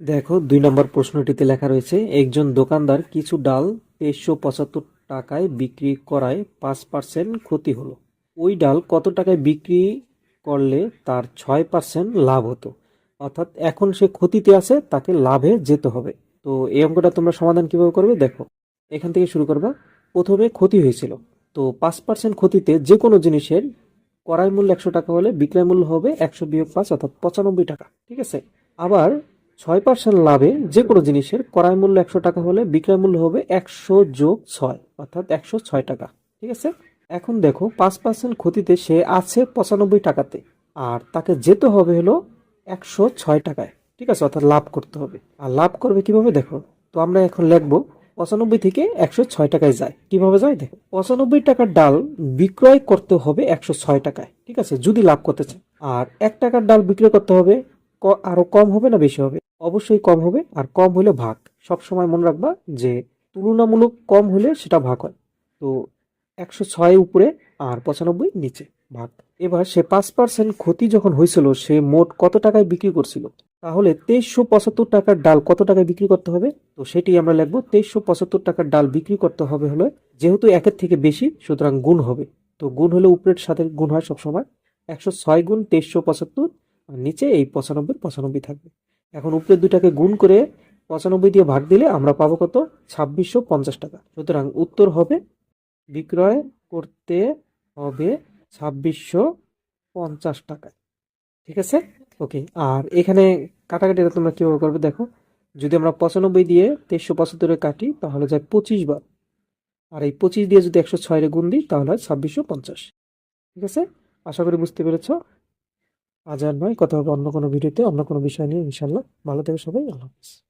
দেখো, দুই নম্বর প্রশ্নটিতে লেখা রয়েছে, একজন দোকানদার কিছু ডাল তেইশশো পঁচাত্তর টাকায় বিক্রি করায় পাঁচ পার্সেন্ট ক্ষতি হলো। ওই ডাল কত টাকায় বিক্রি করলে তার ছয় পার্সেন্ট লাভ হতো? অর্থাৎ এখন সে ক্ষতিতে আছে, তাকে লাভে যেতে হবে। তো এই অঙ্কটা তোমরা সমাধান কীভাবে করবে? দেখো, এখান থেকে শুরু করবা। প্রথমে ক্ষতি হয়েছিল। তো পাঁচ পার্সেন্ট ক্ষতিতে যে কোনো জিনিসের ক্রয় মূল্য একশো টাকা হলে বিক্রয় মূল্য হবে একশো বিয়োগ পাঁচ, অর্থাৎ পঁচানব্বই টাকা। ঠিক আছে? আবার ছয় পার্সেন্ট লাভে যে কোনো জিনিসের ক্রয় মূল্য একশো টাকা হলে বিক্রয় মূল্য হবে একশো যোগ ছয়, অর্থাৎ একশো ছয় টাকা। ঠিক আছে? এখন দেখো, পাঁচ পার্সেন্ট ক্ষতিতে সে আছে পঁচানব্বই টাকাতে, আর তাকে যেতে হবে হলো একশো ছয় টাকায়। ঠিক আছে? অর্থাৎ লাভ করতে হবে। আর লাভ করবে কীভাবে? দেখো, তো আমরা এখন লিখব, পঁচানব্বই থেকে একশো ছয় টাকায় যায়। কীভাবে যায়? দেখো, পঁচানব্বই টাকার ডাল বিক্রয় করতে হবে একশো ছয় টাকায়। ঠিক আছে? যদি লাভ করতে চায়। আর এক টাকার ডাল বিক্রয় করতে হবে আরও কম হবে না বেশি হবে? অবশ্যই কম হবে আর কম হলে ভাগ। সব সময় মনে রাখবা যে তুলনামূলক কম হলে সেটা ভাগ হয়। তো একশো ছয় উপরে আর পঁচানব্বই নিচে ভাগ। এবার সে পাঁচ পার্সেন্ট ক্ষতি যখন হয়েছিল, সে মোট কত টাকায় বিক্রি করছিল? তাহলে তেইশশো পঁচাত্তর টাকার ডাল কত টাকায় বিক্রি করতে হবে? তো সেটি আমরা লিখব, তেইশশো পঁচাত্তর টাকার ডাল বিক্রি করতে হবে হলে যেহেতু একের থেকে বেশি, সুতরাং গুণ হবে। তো গুণ হলে উপরের সাথে গুণ হয় সবসময়। একশো ছয় গুণ তেইশশো পঁচাত্তর নিচে এই পঁচানব্বই পঁচানব্বই থাকবে। এখন উপরের দুটাকে গুণ করে পঁচানব্বই দিয়ে ভাগ দিলে আমরা পাবো কত? ছাব্বিশশো পঞ্চাশ টাকা। সুতরাং উত্তর হবে বিক্রয় করতে হবে ছাব্বিশশো পঞ্চাশ টাকায়। ঠিক আছে? ওকে, আর এখানে কাটাকাটিটা তোমরা কীভাবে করবে দেখো। যদি আমরা পঁচানব্বই দিয়ে তেইশশো পঁচাত্তরে কাটি, তাহলে যায় পঁচিশ বার। আর এই পঁচিশ দিয়ে যদি একশো ছয় গুণ দিই, তাহলে হয় ছাব্বিশশো পঞ্চাশ। ঠিক আছে? আশা করি বুঝতে পেরেছ। আজ আর নয়, কথা হবে অন্য কোনো ভিডিওতে, অন্য কোনো বিষয় নিয়ে, ইনশাল্লাহ। ভালো থেকে সবাই, আল্লাহ হাফিজ।